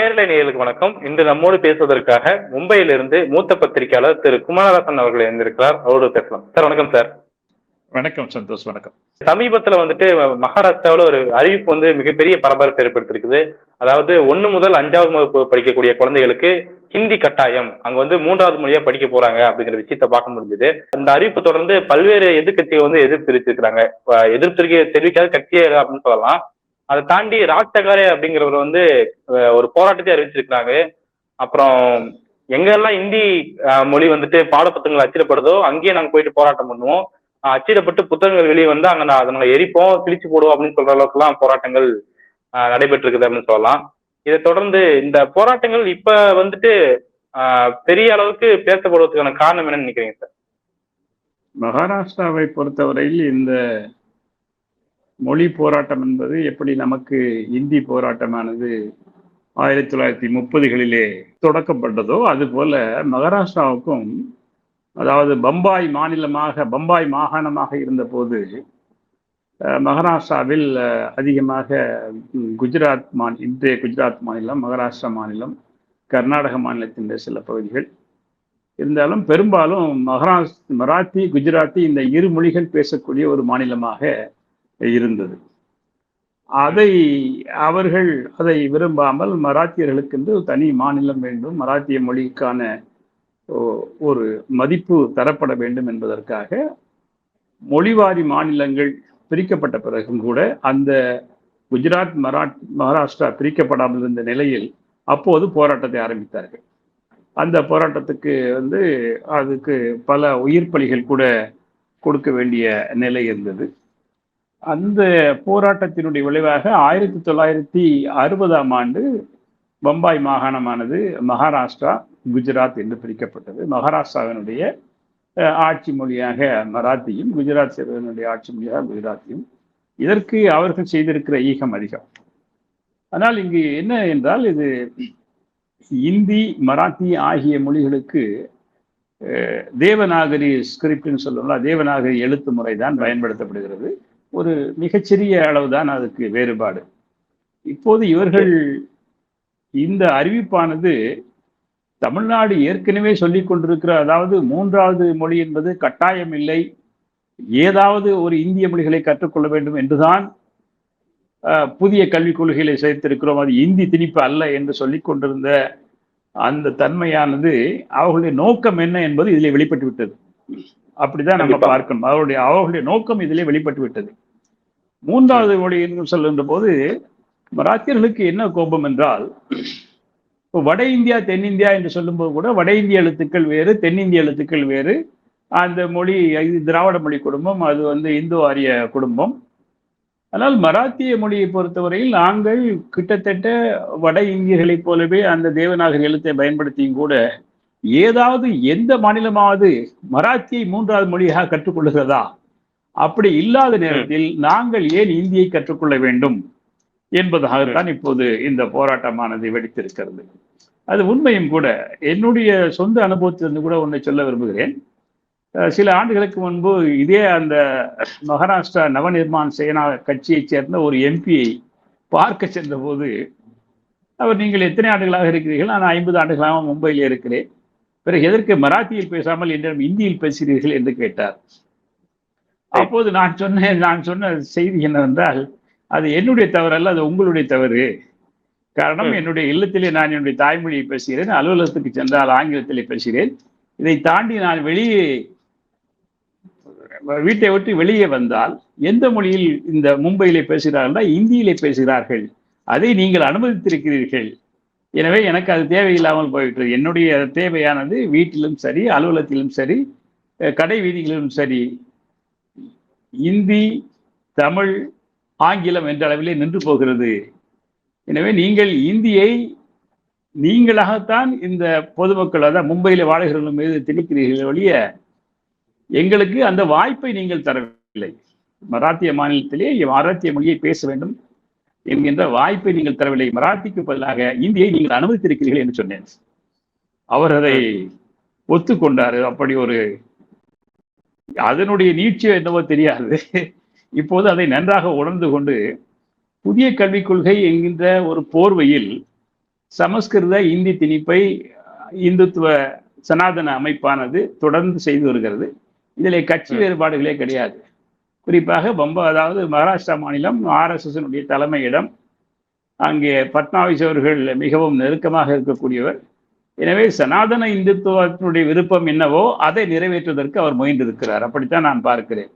நேரலை நேயர்களுக்கு வணக்கம். இன்று நம்மோடு பேசுவதற்காக மும்பையிலிருந்து மூத்த பத்திரிகையாளர் திரு குமாரதாசன் அவர்கள் இருந்திருக்கிறார் அவரோடு பேசலாம். சார் வணக்கம் சார். வணக்கம் சந்தோஷ் வணக்கம். சமீபத்துல வந்துட்டு மகாராஷ்டிராவில் ஒரு அறிவிப்பு வந்து மிகப்பெரிய பரபரப்பு ஏற்படுத்திருக்குது அதாவது ஒண்ணு முதல் அஞ்சாவது வகுப்பு படிக்கக்கூடிய குழந்தைகளுக்கு ஹிந்தி கட்டாயம் அங்க வந்து மூன்றாவது மொழியா படிக்க போறாங்க அப்படிங்கிற விஷயத்த பார்க்க முடிஞ்சது. இந்த அறிவிப்பு தொடர்ந்து பல்வேறு எதிர்க்கட்சிகள் வந்து தெரிவிச்சிருக்காங்க அஹ் எதிர்ப்பு தெரிவிக்க- தெரிவிக்காத கட்சியே அப்படின்னு சொல்லலாம். அதை தாண்டி ராஜ் டகாரே அப்படிங்கிறவர் வந்து ஒரு போராட்டத்தை அறிவிச்சிருக்கிறாங்க அப்புறம் எங்கெல்லாம் இந்தி மொழி வந்துட்டு பாடப்புத்தகங்கள் அச்சிடப்படுதோ அங்கேயே நாங்கள் போயிட்டு போராட்டம் பண்ணுவோம். அச்சிடப்பட்டு புத்தகங்கள் வெளியே வந்து அங்க நான் அதனால எரிப்போம் கிழிச்சு போடுவோம் அப்படின்னு சொல்ற அளவுக்கெல்லாம் போராட்டங்கள் நடைபெற்று இருக்குது அப்படின்னு சொல்லலாம். இதை தொடர்ந்து இந்த போராட்டங்கள் இப்ப வந்துட்டு பெரிய அளவுக்கு பேசப்படுவதற்கான காரணம் என்னன்னு நினைக்கிறீங்க சார்? மகாராஷ்டிராவை பொறுத்தவரையில் இந்த மொழி போராட்டம் என்பது எப்படி நமக்கு இந்தி போராட்டமானது ஆயிரத்தி தொள்ளாயிரத்தி முப்பதுகளிலே தொடக்கப்பட்டதோ அதுபோல மகாராஷ்டிராவுக்கும் அதாவது பம்பாய் மாநிலமாக பம்பாய் மாகாணமாக இருந்தபோது மகாராஷ்டிராவில் அதிகமாக குஜராத் மாநில இன்றைய குஜராத் மாநிலம் மகாராஷ்டிரா மாநிலம் கர்நாடக மாநிலத்தின் சில பகுதிகள். இருந்தாலும் பெரும்பாலும் மகாராஷ் மராத்தி குஜராத்தி இந்த இரு மொழிகள் பேசக்கூடிய ஒரு மாநிலமாக இருந்தது. அதை அவர்கள் அதை விரும்பாமல் மராத்தியர்களுக்கென்று ஒரு தனி மாநிலம் வேண்டும் மராத்திய மொழிக்கான ஒரு மதிப்பு தரப்பட வேண்டும் என்பதற்காக மொழிவாரி மாநிலங்கள் பிரிக்கப்பட்ட பிறகும் கூட அந்த குஜராத் மராட் மகாராஷ்டிரா பிரிக்கப்படாமல் இருந்த நிலையில் அப்போது போராட்டத்தை ஆரம்பித்தார்கள். அந்த போராட்டத்துக்கு வந்து அதுக்கு பல உயிர் பலிகள் கூட கொடுக்க வேண்டிய நிலை இருந்தது. அந்த போராட்டத்தினுடைய விளைவாக ஆயிரத்தி தொள்ளாயிரத்தி அறுபதாம் ஆண்டு பம்பாய் மாகாணமானது மகாராஷ்டிரா குஜராத் என்று பிரிக்கப்பட்டது. மகாராஷ்டிராவினுடைய ஆட்சி மொழியாக மராத்தியும் குஜராத் சேர்வதனுடைய ஆட்சி மொழியாக குஜராத்தியும். இதற்கு அவர்கள் செய்திருக்கிற ஈகம் அதிகம். ஆனால் இங்கு என்ன என்றால் இது இந்தி மராத்தி ஆகிய மொழிகளுக்கு தேவநாகரி ஸ்கிரிப்ட்னு சொல்லலாம் தேவநாகரி எழுத்து முறை தான் பயன்படுத்தப்படுகிறது. ஒரு மிகச்சிறிய அளவு தான் அதுக்கு வேறுபாடு. இப்போது இவர்கள் இந்த அறிவிப்பானது தமிழ்நாடு ஏற்கனவே சொல்லிக் கொண்டிருக்கிற அதாவது மூன்றாவது மொழி என்பது கட்டாயம் இல்லை. ஏதாவது ஒரு இந்திய மொழிகளை கற்றுக்கொள்ள வேண்டும் என்றுதான் புதிய கல்விக் கொள்கைகளை சேர்த்திருக்கிறோம். அது இந்தி திணிப்பு அல்ல என்று சொல்லிக் கொண்டிருந்த அந்த தன்மையானது அவர்களுடைய நோக்கம் என்ன என்பது இதில் வெளிப்பட்டு விட்டது அப்படிதான் நம்ம. பார்க்கணும். அவருடைய அவர்களுடைய நோக்கம் இதிலே வெளிப்பட்டு விட்டது. மூன்றாவது மொழி என்று சொல்லுகின்ற போது மராத்தியர்களுக்கு என்ன கோபம் என்றால் வட இந்தியா தென்னிந்தியா என்று சொல்லும்போது கூட வட இந்திய எழுத்துக்கள் வேறு தென்னிந்திய எழுத்துக்கள் வேறு. அந்த மொழி இது திராவிட மொழி குடும்பம் அது வந்து இந்து ஆரிய குடும்பம். ஆனால் மராத்திய மொழியை பொறுத்தவரையில் நாங்கள் கிட்டத்தட்ட வட இந்தியர்களைப் போலவே அந்த தேவநாகரி எழுத்தை பயன்படுத்தியும் கூட ஏதாவது எந்த மாநிலமாவது மராத்தியை மூன்றாவது மொழியாக கற்றுக்கொள்ளுகிறதா? அப்படி இல்லாத நேரத்தில் நாங்கள் ஏன் இந்தியை கற்றுக்கொள்ள வேண்டும் என்பதாகத்தான் இப்போது இந்த போராட்டமானது வெடித்திருக்கிறது. அது உண்மையும் கூட என்னுடைய சொந்த அனுபவத்திலிருந்து கூட ஒன்றை சொல்ல விரும்புகிறேன். சில ஆண்டுகளுக்கு முன்பு இதே அந்த மகாராஷ்டிரா நவநிர்மாண் சேனா கட்சியைச் சேர்ந்த ஒரு எம்பியை பார்க்க சென்றபோது அவர் நீங்கள் எத்தனை ஆண்டுகளாக இருக்கிறீர்கள்? நான் ஐம்பது ஆண்டுகளாக மும்பையில் இருக்கிறேன். பிறகு எதற்கு மராத்தியில் பேசாமல் என்னிடம் இந்தியில் பேசுகிறீர்கள் என்று கேட்டார். அப்போது நான் சொன்னேன் நான் சொன்ன செய்தி என்னவென்றால் அது என்னுடைய தவறு அல்ல அது உங்களுடைய தவறு. காரணம். என்னுடைய இல்லத்திலே நான் என்னுடைய தாய்மொழியை பேசுகிறேன் அலுவலகத்துக்கு சென்றால் ஆங்கிலத்திலே பேசுகிறேன். இதை தாண்டி நான் வெளியே வீட்டை விட்டு வெளியே வந்தால் எந்த மொழியில் இந்த மும்பையிலே பேசுகிறார்கள்னா இந்தியிலே பேசுகிறார்கள். அதை நீங்கள் அனுமதித்திருக்கிறீர்கள். எனவே எனக்கு அது தேவையில்லாமல் போயிட்டு என்னுடைய தேவையானது வீட்டிலும் சரி அலுவலகத்திலும் சரி கடை வீதிகளிலும் சரி. இந்தி தமிழ் ஆங்கிலம் என்ற அளவிலே நின்று போகிறது. எனவே நீங்கள் இந்தியை நீங்களாகத்தான் இந்த பொதுமக்கள் அதான் மும்பையில் வாழ்கிறவர்கள் மீது திணிக்கிறீர்கள் ஒழிய எங்களுக்கு அந்த வாய்ப்பை நீங்கள் தரவில்லை. மராத்திய மாநிலத்திலே மராத்திய மொழியை பேச வேண்டும். என்கின்ற வாய்ப்பை நீங்கள் தரவில்லை. மராட்டிக்கு பதிலாக இந்தியை நீங்கள் அனுமதித்திருக்கிறீர்கள் என்று சொன்னேன். அவர் அதை ஒத்துக்கொண்டார். அப்படி ஒரு அதனுடைய நீட்சியோ என்னவோ தெரியாது. இப்போது அதை நன்றாக உணர்ந்து கொண்டு புதிய கல்விக் கொள்கை என்கின்ற ஒரு போர்வையில் சமஸ்கிருத இந்தி திணிப்பை இந்துத்துவ சனாதன அமைப்பானது தொடர்ந்து செய்து வருகிறது. இதில் கட்சி வேறுபாடுகளே கிடையாது. குறிப்பாக பம்பா அதாவது மகாராஷ்டிரா மாநிலம் ஆர்எஸ்எஸ்னுடைய தலைமையிடம். அங்கே பட்னாவிஸ் அவர்கள் மிகவும் நெருக்கமாக இருக்கக்கூடியவர். எனவே சனாதன இந்துத்துவத்தினுடைய விருப்பம் என்னவோ அதை நிறைவேற்றுவதற்கு அவர் முயன்றிருக்கிறார். அப்படித்தான் நான் பார்க்கிறேன்.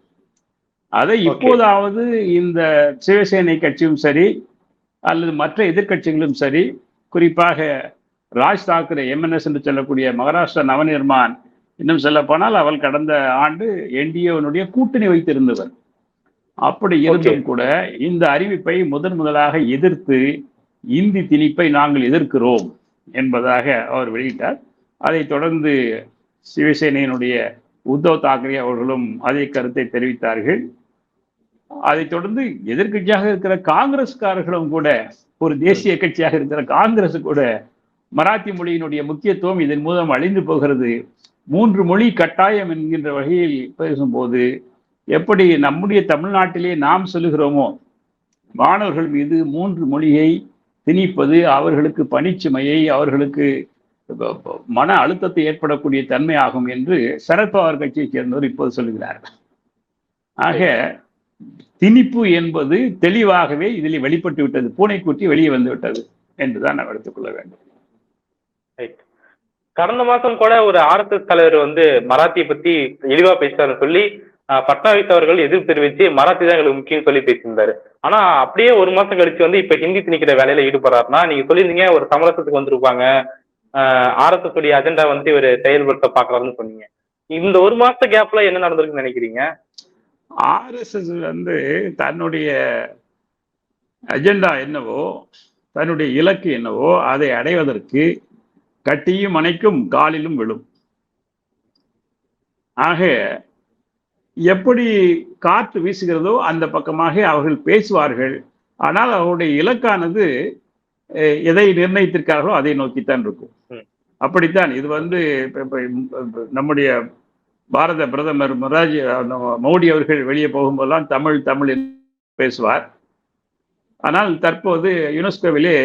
அதை. இப்போதாவது இந்த சிவசேனை கட்சியும் சரி அல்லது மற்ற எதிர்க்கட்சிகளும் சரி குறிப்பாக ராஜ் தாக்கரே எம்என்எஸ் என்று சொல்லக்கூடிய மகாராஷ்டிரா நவநிர்மான் இன்னும் சொல்ல போனால் அவள் கடந்த ஆண்டு என்டிஏவனுடைய கூட்டணி வைத்திருந்தவர். அப்படி இருந்தும் கூட இந்த அறிவிப்பை முதன் முதலாக எதிர்த்து இந்தி திணிப்பை நாங்கள் எதிர்க்கிறோம் என்பதாக அவர் வெளியிட்டார். அதைத் தொடர்ந்து சிவசேனையினுடைய உத்தவ் தாக்கரே அவர்களும் அதே கருத்தை தெரிவித்தார்கள். அதைத் தொடர்ந்து எதிர்க்கட்சியாக இருக்கிற காங்கிரஸ்காரர்களும் கூட ஒரு தேசிய கட்சியாக இருக்கிற காங்கிரஸ் கூட மராத்தி மொழியினுடைய முக்கியத்துவம் இதன் மூலம் அழிந்து போகிறது. மூன்று மொழி கட்டாயம் என்கின்ற வகையில் பேசும்போது எப்படி நம்முடைய தமிழ்நாட்டிலே நாம் சொல்லுகிறோமோ மாணவர்கள் மீது மூன்று மொழியை திணிப்பது அவர்களுக்கு பணிச்சுமையை அவர்களுக்கு மன அழுத்தத்தை ஏற்படக்கூடிய தன்மை ஆகும் என்று சரத்பவார் கட்சியைச் சேர்ந்தவர் இப்போது சொல்லுகிறார் ஆக திணிப்பு என்பது தெளிவாகவே இதில் வெளிப்பட்டு விட்டது பூனைக்குட்டி வெளியே வந்து விட்டது என்றுதான் நாம் எடுத்துக்கொள்ள வேண்டும். ரைட் கடந்த மாசம் கூட ஒரு ஆர்எஸ்எஸ் தலைவர் வந்து மராத்தியை பத்தி இழிவா பேசுறாருன்னு சொல்லி பட்னாவிஸ் அவர்கள் எதிர்ப்பு தெரிவிச்சு மராத்தி தான் எங்களுக்கு முக்கியம் சொல்லி பேசியிருந்தாரு. ஆனா அப்படியே ஒரு மாசம் கழிச்சு வந்து இப்ப ஹிந்தி திணிக்கிற வேலையில ஈடுபடுறாருன்னா நீங்க சொல்லியிருந்தீங்க ஒரு சமரசத்துக்கு வந்திருப்பாங்க. ஆர்எஸ்எஸ் உடைய அஜெண்டா வந்து இவர் செயல்படுத்த பாக்குறாருன்னு சொன்னீங்க. இந்த ஒரு மாச கேப்ல என்ன நடந்திருக்குன்னு நினைக்கிறீங்க? ஆர்எஸ்எஸ் வந்து தன்னுடைய அஜெண்டா என்னவோ தன்னுடைய இலக்கு என்னவோ அதை அடைவதற்கு கட்டியும் அணைக்கும் காலிலும் விழும். ஆக எப்படி காற்று வீசுகிறதோ அந்த பக்கமாக அவர்கள் பேசுவார்கள். ஆனால் அவருடைய இலக்கானது எதை நிர்ணயித்திருக்கார்களோ அதை நோக்கித்தான் இருக்கும். அப்படித்தான். இது வந்து நம்முடைய பாரத பிரதமர் மொராஜி மோடி அவர்கள் வெளியே போகும்போதெல்லாம் தமிழ் தமிழ் என்று பேசுவார். ஆனால் தற்போது யுனெஸ்கோவிலே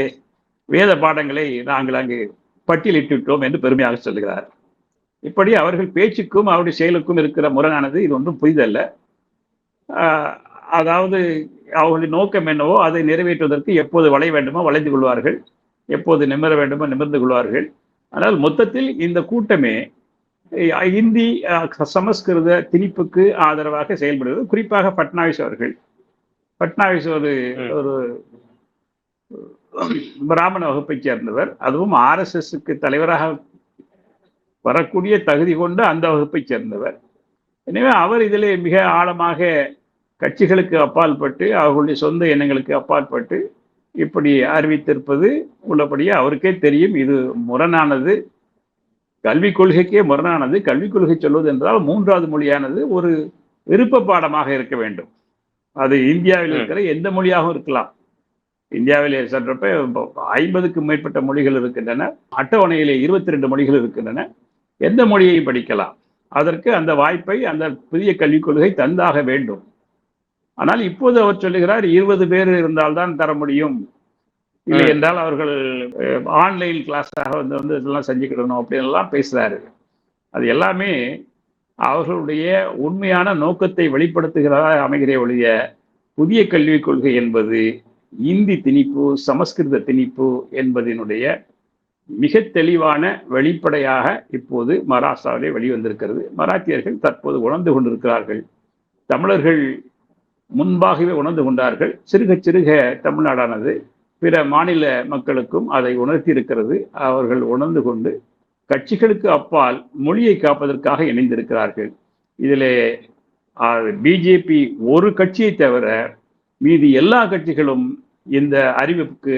வேத பாடங்களை நாங்கள் அங்கு பட்டியலிட்டு விட்டோம் என்று பெருமையாக சொல்கிறார் இப்படி அவர்கள் பேச்சுக்கும் அவருடைய செயலுக்கும் இருக்கிற முரணானது இது ஒன்றும் புதிதல்ல அதாவது அவர்களுடைய நோக்கம் என்னவோ அதை நிறைவேற்றுவதற்கு எப்போது வளைய வேண்டுமோ வளைந்து கொள்வார்கள். எப்போது நிமிர வேண்டுமோ நிமிர்ந்து கொள்வார்கள். ஆனால் மொத்தத்தில் இந்த கூட்டமே இந்தி சமஸ்கிருத திணிப்புக்கு ஆதரவாக செயல்படுவது குறிப்பாக பட்னாவிஸ் அவர்கள். பட்னாவிஸ் ஒரு. ஒரு பிராமண வகுப்பைச் சேர்ந்தவர். அதுவும் ஆர்எஸ்எஸ்க்கு தலைவராக வரக்கூடிய தகுதி கொண்ட அந்த வகுப்பைச் சேர்ந்தவர். எனவே அவர் இதிலே மிக ஆழமாக கட்சிகளுக்கு அப்பாற்பட்டு அவர்களுடைய சொந்த எண்ணங்களுக்கு அப்பாற்பட்டு இப்படி அறிவித்திருப்பது உள்ளபடியே அவருக்கே தெரியும். இது முரணானது. கல்விக் கொள்கைக்கே முரணானது. கல்விக் கொள்கை சொல்வது என்றால் மூன்றாவது மொழியானது ஒரு விருப்ப பாடமாக இருக்க வேண்டும். அது இந்தியாவில். இருக்கிற எந்த மொழியாகவும் இருக்கலாம். இந்தியாவிலே சென்றப்ப ஐம்பதுக்கும் மேற்பட்ட மொழிகள் இருக்கின்றன அட்டவணையிலே இருபத்தி ரெண்டு மொழிகள் இருக்கின்றன. எந்த மொழியையும் படிக்கலாம். அதற்கு அந்த வாய்ப்பை அந்த புதிய கல்விக் கொள்கை தந்தாக வேண்டும். ஆனால் இப்போது அவர் சொல்லுகிறார் இருபது பேர் இருந்தால்தான் தர முடியும். இல்லை. என்றால் அவர்கள் ஆன்லைன் கிளாஸாக வந்து வந்து இதெல்லாம் செஞ்சுக்கிடணும் அப்படின்லாம் பேசுறாரு. அது எல்லாமே அவர்களுடைய உண்மையான நோக்கத்தை வெளிப்படுத்துகிறதா அமைகிறே ஒழிய புதிய கல்விக் கொள்கை என்பது இந்தி திணிப்பு சமஸ்கிருத திணிப்பு என்பதனுடைய மிக தெளிவான வெளிப்படையாக இப்போது மகாராஷ்டிராவிலே வெளிவந்திருக்கிறது. மராத்தியர்கள் தற்போது உணர்ந்து கொண்டிருக்கிறார்கள். தமிழர்கள் முன்பாகவே உணர்ந்து கொண்டார்கள். சிறுக சிறுக தமிழ்நாடானது பிற மாநில மக்களுக்கும் அதை உணர்த்தி இருக்கிறது அவர்கள் உணர்ந்து கொண்டு கட்சிகளுக்கு அப்பால் மொழியை காப்பதற்காக இணைந்திருக்கிறார்கள். இதிலே பிஜேபி ஒரு கட்சியை தவிர மீதி எல்லா கட்சிகளும் இந்த அறிவிப்புக்கு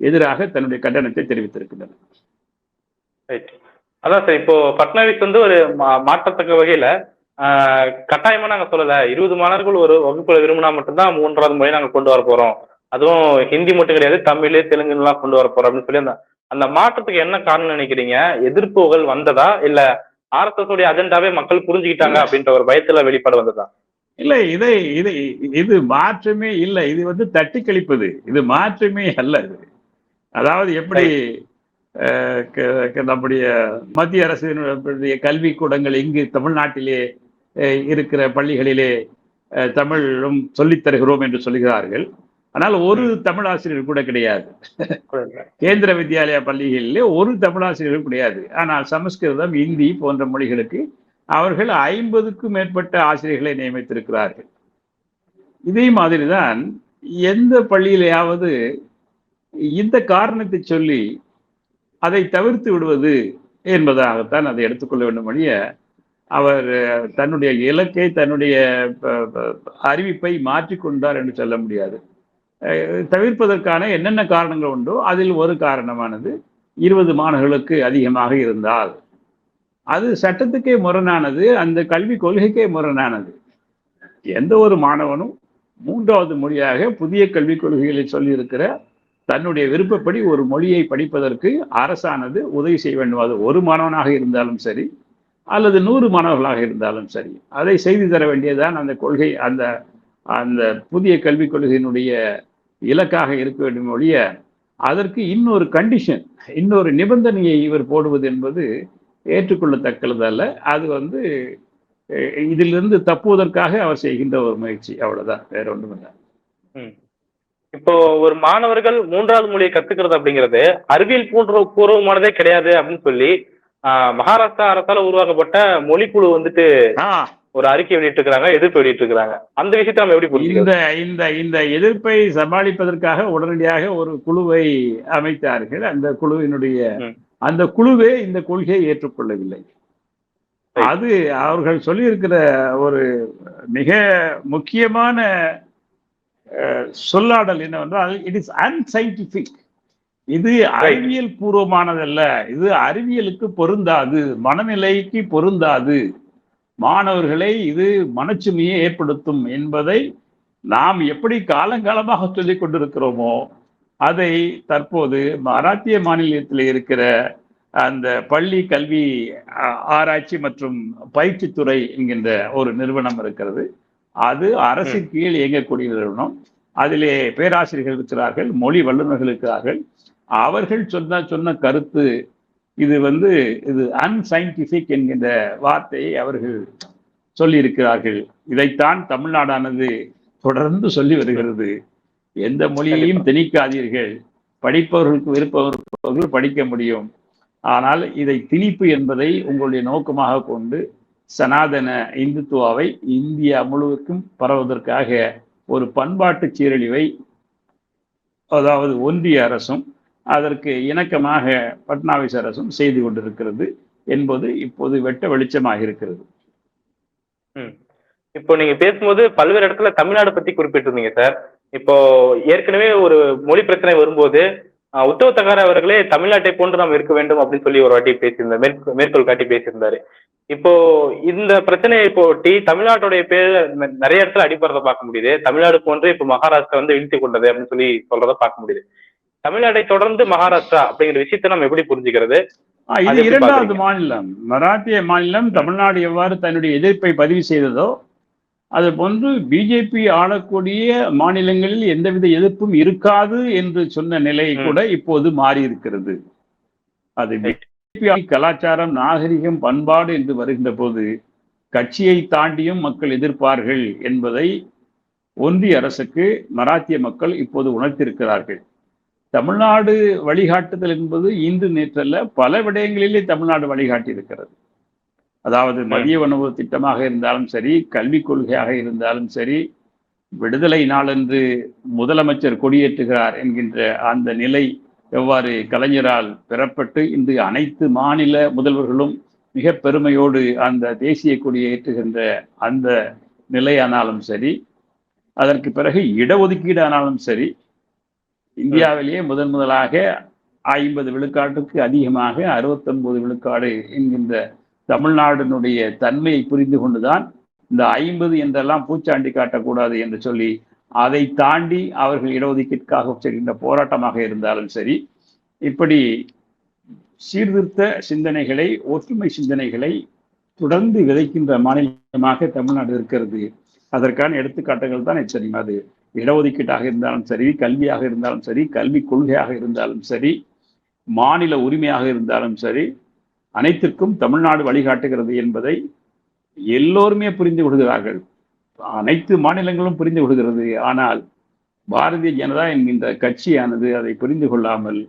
எதிராக தன்னுடைய கண்டனத்தை தெரிவித்திருக்கின்றன அதான் சார் இப்போ பட்னாவிஸ் வந்து ஒரு மா- மாற்றத்தக்க வகையில கட்டாயமா நாங்க சொல்லல. இருபது மாணவர்கள் ஒரு வகுப்புல விரும்பினா மட்டும்தான் மூன்றாவது மொழி நாங்க கொண்டு வர போறோம். அதுவும் ஹிந்தி மட்டும் கிடையாது தமிழ் தெலுங்கு எல்லாம் கொண்டு வர போறோம் அப்படின்னு சொல்லி அந்த அந்த மாற்றத்துக்கு என்ன காரணம் நினைக்கிறீங்க? எதிர்ப்புகள் வந்ததா? இல்ல ஆர்எஸ்எஸ் உடைய அஜெண்டாவே மக்கள் புரிஞ்சுக்கிட்டாங்க அப்படின்ற ஒரு பயத்துல வெளிப்பாடு வந்ததா? இல்லை இதை இதை இது மாற்றமே இல்லை. இது வந்து தட்டி கழிப்பது. இது மாற்றமே அல்ல இது. அதாவது எப்படி நம்முடைய மத்திய அரசினுடைய கல்வி கூடங்கள் இங்கு தமிழ்நாட்டிலே இருக்கிற பள்ளிகளிலே தமிழும் சொல்லித் தருகிறோம் என்று சொல்கிறார்கள். ஆனால் ஒரு தமிழ் ஆசிரியர் கூட கிடையாது. கேந்திர வித்யாலயா பள்ளிகளிலே ஒரு தமிழாசிரியர்கள் கிடையாது. ஆனால் சமஸ்கிருதம் இந்தி போன்ற மொழிகளுக்கு அவர்கள் ஐம்பதுக்கும் மேற்பட்ட ஆசிரியர்களை நியமித்திருக்கிறார்கள். இதே மாதிரிதான் எந்த பள்ளியிலேயாவது இந்த காரணத்தை சொல்லி அதை தவிர்த்து விடுவது என்பதாகத்தான் அதை எடுத்துக்கொள்ள வேண்டும் ஒழிய அவர் தன்னுடைய இலக்கை தன்னுடைய அறிவிப்பை மாற்றிக்கொண்டார் என்று சொல்ல முடியாது. தவிர்ப்பதற்கான என்னென்ன காரணங்கள் உண்டோ அதில் ஒரு காரணமானது இருபது மாணவர்களுக்கு அதிகமாக இருந்தால். அது சட்டத்துக்கே முரணானது அந்த கல்வி கொள்கைக்கே முரணானது. எந்த ஒரு மாணவனும் மூன்றாவது மொழியாக புதிய கல்விக் கொள்கைகளை சொல்லியிருக்கிற தன்னுடைய விருப்பப்படி ஒரு மொழியை படிப்பதற்கு அரசானது உதவி செய்ய வேண்டும். அது ஒரு மாணவனாக இருந்தாலும் சரி அல்லது நூறு மாணவர்களாக இருந்தாலும் சரி அதை செய்து தர வேண்டியதுதான் அந்த கொள்கை அந்த அந்த புதிய கல்விக் கொள்கையினுடைய இலக்காக இருக்க வேண்டும் ஒழிய அதற்கு இன்னொரு கண்டிஷன் இன்னொரு நிபந்தனையை இவர் போடுவது என்பது ஏற்றுக்கொள்ளத்தக்கதல்ல அது வந்து இதிலிருந்து தப்புவதற்காக அவர் செய்கின்ற ஒரு முயற்சி. அவ்வளவுதான். வேற ஒன்றும் இல்லை. இப்போ ஒரு மாணவர்கள் மூன்றாவது மொழியை கத்துக்கிறது அப்படிங்கிறது அறிவியல் பூர்வ பூர்வமானதே கிடையாது அப்படின்னு சொல்லி ஆஹ், மகாராஷ்டிரா அரசால உருவாக்கப்பட்ட மொழிக்குழு வந்துட்டு ஒரு அறிக்கை வெளியிட்டு இருக்காங்க எதிர்ப்பு வெளியிட்டு இருக்காங்க அந்த விஷயத்தை நம்ம எப்படி இந்த இந்த இந்த எதிர்ப்பை சமாளிப்பதற்காக உடனடியாக ஒரு குழுவை அமைத்தார்கள். அந்த குழுவினுடைய. அந்த குழுவே இந்த கொள்கையை ஏற்றுக்கொள்ளவில்லை. அது அவர்கள் சொல்லியிருக்கிற ஒரு மிக முக்கியமான சொல்லாடல் என்னவென்றால் இட் இஸ் அன்சைன்டிபிக் இது அறிவியல் பூர்வமானதல்ல இது அறிவியலுக்கு பொருந்தாது மனநிலைக்கு பொருந்தாது. மாணவர்களை இது மனச்சுமையை ஏற்படுத்தும் என்பதை நாம் எப்படி காலங்காலமாக சொல்லிக் கொண்டிருக்கிறோமோ அதை தற்போது மராத்திய மாநிலத்தில் இருக்கிற அந்த பள்ளி கல்வி ஆராய்ச்சி மற்றும் பயிற்சித்துறை என்கின்ற ஒரு நிறுவனம் இருக்கிறது. அது அரசு கீழ் இயங்கக்கூடிய நிறுவனம். அதிலே பேராசிரியர்கள் இருக்கிறார்கள் மொழி வல்லுநர்கள் இருக்கிறார்கள். அவர்கள் சொன்ன சொன்ன கருத்து இது வந்து இது அன்சைன்டிபிக் என்கின்ற வார்த்தையை அவர்கள் சொல்லியிருக்கிறார்கள். இதைத்தான் தமிழ்நாடானது தொடர்ந்து சொல்லி வருகிறது. எந்த மொழியையும் திணிக்காதீர்கள். படிப்பவர்களுக்கு விருப்பவர்கள் படிக்க முடியும். ஆனால் இதை திணிப்பு என்பதை உங்களுடைய நோக்கமாக கொண்டு சனாதன இந்துத்துவாவை இந்தியா முழுவதுக்கும் பரவுவதற்காக ஒரு பண்பாட்டு சீரழிவை அதாவது ஒன்றிய அரசும் அதற்கு இணக்கமாக பட்னாவிஸ் அரசும் செய்து கொண்டிருக்கிறது என்பது இப்போது வெட்ட வெளிச்சமாக இருக்கிறது. இப்போ நீங்க பேசும்போது பல்வேறு இடத்துல தமிழ்நாடு பத்தி குறிப்பிட்டிருந்தீங்க சார். இப்போ ஏற்கனவே ஒரு மொழி பிரச்சனை வரும்போது உத்தவ் தகார அவர்களே தமிழ்நாட்டை போன்று நாம் இருக்க வேண்டும் அப்படின்னு சொல்லி ஒரு வாட்டி பேசியிருந்தார். மேற்கோள் மேற்கோள் காட்டி பேசியிருந்தாரு. இப்போ இந்த பிரச்சனையை போட்டி தமிழ்நாட்டுடைய பேர் நிறைய இடத்துல அடிபடுறத பார்க்க முடியுது. தமிழ்நாடு போன்று இப்போ மகாராஷ்டிரா வந்து வீழ்த்தி கொண்டது அப்படின்னு சொல்லி சொல்றத பார்க்க முடியுது. தமிழ்நாட்டை தொடர்ந்து மகாராஷ்டிரா அப்படிங்கிற விஷயத்தை நம்ம எப்படி புரிஞ்சுக்கிறது? இது இரண்டாவது? மாநிலம். மராத்திய மாநிலம் தமிழ்நாடு எவ்வாறு தன்னுடைய எதிர்ப்பை பதிவு செய்ததோ அது போன்று பிஜேபி ஆளக்கூடிய மாநிலங்களில் எந்தவித எதிர்ப்பும் இருக்காது என்று சொன்ன நிலை. கூட இப்போது மாறி இருக்கிறது அது பிஜேபி கலாச்சாரம் நாகரிகம் பண்பாடு என்று வருகின்ற போது கட்சியை தாண்டியும் மக்கள் எதிர்ப்பார்கள் என்பதை ஒன்றிய அரசுக்கு மராத்திய மக்கள் இப்போது உணர்த்திருக்கிறார்கள் தமிழ்நாடு வழிகாட்டுதல் என்பது இன்று நேற்றல்ல பல விடயங்களிலே தமிழ்நாடு வழிகாட்டி இருக்கிறது அதாவது மதிய உணவு திட்டமாக இருந்தாலும் சரி கல்விக் கொள்கையாக இருந்தாலும் சரி விடுதலை நாளன்று முதலமைச்சர் கொடியேற்றுகிறார் என்கின்ற அந்த நிலை எவ்வாறு கலைஞரால் பெறப்பட்டு இன்று அனைத்து மாநில முதல்வர்களும் மிக பெருமையோடு அந்த தேசிய கொடியை ஏற்றுகின்ற அந்த நிலையானாலும் சரி அதற்கு பிறகு இடஒதுக்கீடு ஆனாலும் சரி இந்தியாவிலேயே முதன் முதலாக ஐம்பது விழுக்காட்டுக்கு அதிகமாக அறுபத்தொன்பது விழுக்காடு என்கின்ற தமிழ்நாடினுடைய தன்மையை புரிந்து கொண்டுதான் இந்த ஐம்பது என்றெல்லாம் பூச்சாண்டி காட்டக்கூடாது என்று சொல்லி அதை தாண்டி அவர்கள் இடஒதுக்கீட்டுக்காக செல்கின்ற போராட்டமாக இருந்தாலும் சரி இப்படி சீர்திருத்த சிந்தனைகளை ஒற்றுமை சிந்தனைகளை தொடர்ந்து விதைக்கின்ற மாநிலமாக தமிழ்நாடு இருக்கிறது. அதற்கான எடுத்துக்காட்டுகள் தான் எச்சரிக்கை அது இடஒதுக்கீட்டாக இருந்தாலும் சரி கல்வியாக இருந்தாலும் சரி கல்வி கொள்கையாக இருந்தாலும் சரி மாநில உரிமையாக இருந்தாலும் சரி அனைத்திற்கும் தமிழ்நாடு வழிகாட்டுகிறது என்பதை எல்லோருமே புரிந்து கொள்கிறார்கள். அனைத்து மாநிலங்களும் புரிந்து கொள்கிறது. ஆனால் பாரதிய ஜனதா என்கின்ற கட்சியானது அதை புரிந்து கொள்ளாமல்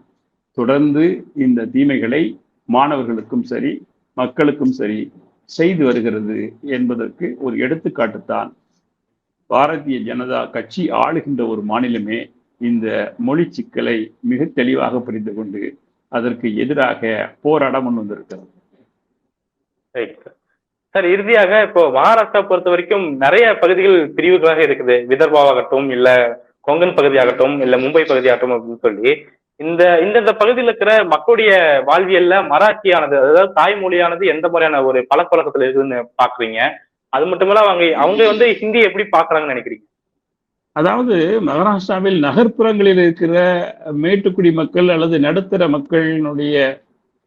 தொடர்ந்து இந்த தீமைகளை மாணவர்களுக்கும் சரி மக்களுக்கும் சரி செய்து வருகிறது என்பதற்கு ஒரு எடுத்துக்காட்டுத்தான் பாரதிய ஜனதா கட்சி ஆளுகின்ற ஒரு மாநிலமே இந்த மொழி சிக்கலை மிக தெளிவாக புரிந்து கொண்டு அதற்கு எதிராக போராட முன் வந்திருக்கிறது. ரைட் சார் சார் இறுதியாக இப்போ மகாராஷ்டிரா பொறுத்த வரைக்கும் நிறைய பகுதிகள் பிரிவுகளாக இருக்குது. விதர்பாவாகட்டும் இல்ல கொங்கன் பகுதியாகட்டும் இல்ல மும்பை பகுதியாகட்டும் அப்படின்னு சொல்லி. இந்த இந்தந்த பகுதியில் இருக்கிற மக்களுடைய வாழ்வியல்ல மராட்டியானது அதாவது தாய்மொழியானது எந்த மாதிரியான ஒரு பழக்கவழக்கத்துல இருக்குதுன்னு பாக்குறீங்க அது மட்டும் இல்ல அவங்க அவங்க வந்து ஹிந்தி எப்படி பாக்குறாங்கன்னு நினைக்கிறீங்க? அதாவது மகாராஷ்டிராவில் நகர்ப்புறங்களில் இருக்கிற மேட்டுக்குடி மக்கள் அல்லது நடுத்தர மக்களினுடைய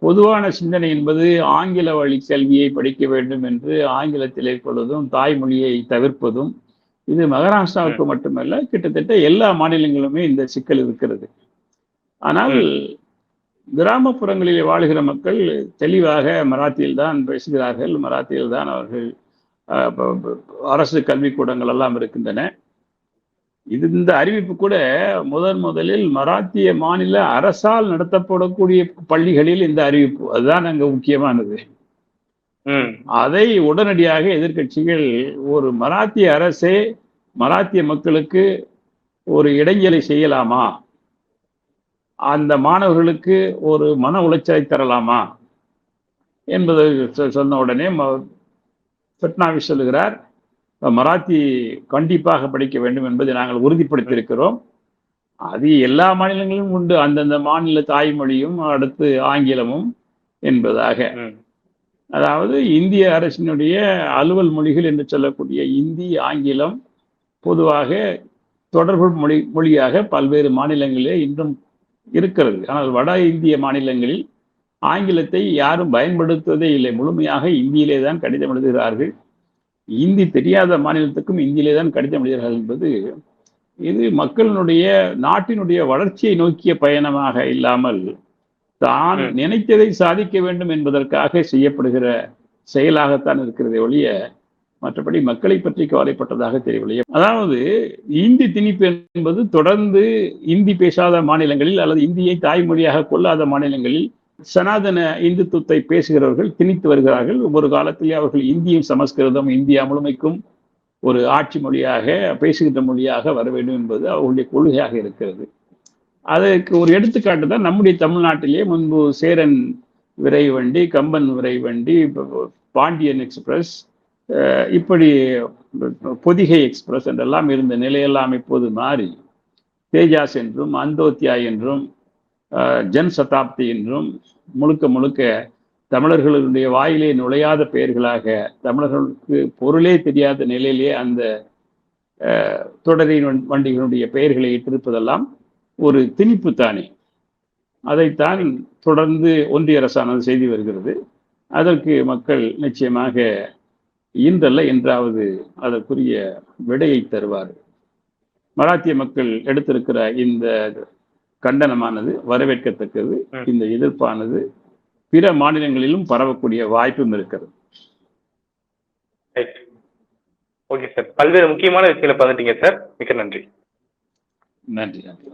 பொதுவான சிந்தனை என்பது ஆங்கில வழி கல்வியை படிக்க வேண்டும் என்று ஆங்கிலத்தில் இருப்பதும் தாய்மொழியை தவிர்ப்பதும் இது மகாராஷ்டிராவுக்கு மட்டுமல்ல கிட்டத்தட்ட எல்லா மாநிலங்களுமே இந்த சிக்கல் இருக்கிறது. ஆனால் கிராமப்புறங்களில் வாழ்கிற மக்கள் தெளிவாக மராத்தியில் தான் பேசுகிறார்கள் மராத்தியில் தான் அவர்கள் அரசு கல்விக்கூடங்கள் எல்லாம் இருக்கின்றன. இது இந்த அறிவிப்பு கூட முதன் முதலில் மராத்திய மாநில அரசால் நடத்தப்படக்கூடிய பள்ளிகளில் இந்த அறிவிப்பு. அதுதான் அங்க முக்கியமானது. அதை உடனடியாக எதிர்க்கட்சிகள் ஒரு மராத்திய அரசே மராத்திய மக்களுக்கு ஒரு இடைஞ்சலை செய்யலாமா? அந்த மாணவர்களுக்கு ஒரு மன உளைச்சலை தரலாமா? என்பதை சொன்ன உடனே ஃபட்னாவிஸ் சொல்லுகிறார். மராத்தி கண்டிப்பாக படிக்க வேண்டும் என்பதை நாங்கள் உறுதிப்படுத்தியிருக்கிறோம். அது எல்லா மாநிலங்களிலும் உண்டு. அந்தந்த மாநில தாய்மொழியும் அடுத்து ஆங்கிலமும் என்பதாக. அதாவது இந்திய அரசினுடைய அலுவல் மொழிகள் என்று சொல்லக்கூடிய இந்தி ஆங்கிலம் பொதுவாக தொடர்பு மொழி மொழியாக பல்வேறு மாநிலங்களிலே இன்றும் இருக்கிறது. ஆனால் வட இந்திய மாநிலங்களில் ஆங்கிலத்தை யாரும் பயன்படுத்துவதே இல்லை. முழுமையாக இந்தியிலே தான் கடிதம் எழுதுகிறார்கள். இந்தி தெரியாத மாநிலத்துக்கும் இந்தியிலே தான் கடிதம் எழுதுகிறார்கள் என்பது இது மக்களினுடைய நாட்டினுடைய வளர்ச்சியை நோக்கிய பயணமாக இல்லாமல் தான். நினைத்ததை சாதிக்க வேண்டும் என்பதற்காக செய்யப்படுகிற செயலாகத்தான் இருக்கிறதே ஒழிய மற்றபடி மக்களை பற்றி கவலைப்பட்டதாக தெரியவில்லை அதாவது இந்தி திணிப்பு என்பது தொடர்ந்து இந்தி பேசாத மாநிலங்களில் அல்லது இந்தியை தாய்மொழியாக கொள்ளாத மாநிலங்களில் சனாதன இந்துத்துவத்தை பேசுகிறவர்கள் திணித்து வருகிறார்கள். ஒரு காலத்திலே அவர்கள் இந்தியும் சமஸ்கிருதம் இந்தியா முழுமைக்கும் ஒரு ஆட்சி மொழியாக பேசுகின்ற மொழியாக வர வேண்டும் என்பது அவர்களுடைய கொள்கையாக இருக்கிறது. அதற்கு ஒரு எடுத்துக்காட்டு தான் நம்முடைய தமிழ்நாட்டிலே முன்பு சேரன் விரைவண்டி கம்பன் விரைவண்டி பாண்டியன் எக்ஸ்பிரஸ் இப்படி பொதிகை எக்ஸ்பிரஸ் என்றெல்லாம் இருந்த நிலையெல்லாம் இப்போது மாறி தேஜாஸ் என்றும் அந்தோத்தியா என்றும் ஜன் சதாப்தி என்றும் முழுக்க முழுக்க தமிழர்களுடைய வாயிலே நுழையாத பெயர்களாக தமிழர்களுக்கு பொருளே தெரியாத நிலையிலே அந்த தொடரின் வண்டிகளுடைய பெயர்களை இட்டிருப்பதெல்லாம் ஒரு திணிப்பு தானே. அதைத்தான் தொடர்ந்து ஒன்றிய அரசானது செய்து வருகிறது. அதற்கு மக்கள் நிச்சயமாக இன்றல்ல என்றாவது அதற்குரிய விடையை தருவார் மராத்திய மக்கள் எடுத்திருக்கிற இந்த கண்டனமானது வரவேற்கத்தக்கது. இந்த எதிர்ப்பானது பிற மாநிலங்களிலும் பரவக்கூடிய வாய்ப்பும் இருக்கிறது. ரைட் ஓகே சார் பல்வேறு முக்கியமான விஷயங்களை பார்த்துட்டீங்க சார் மிக்க நன்றி. நன்றி நன்றி.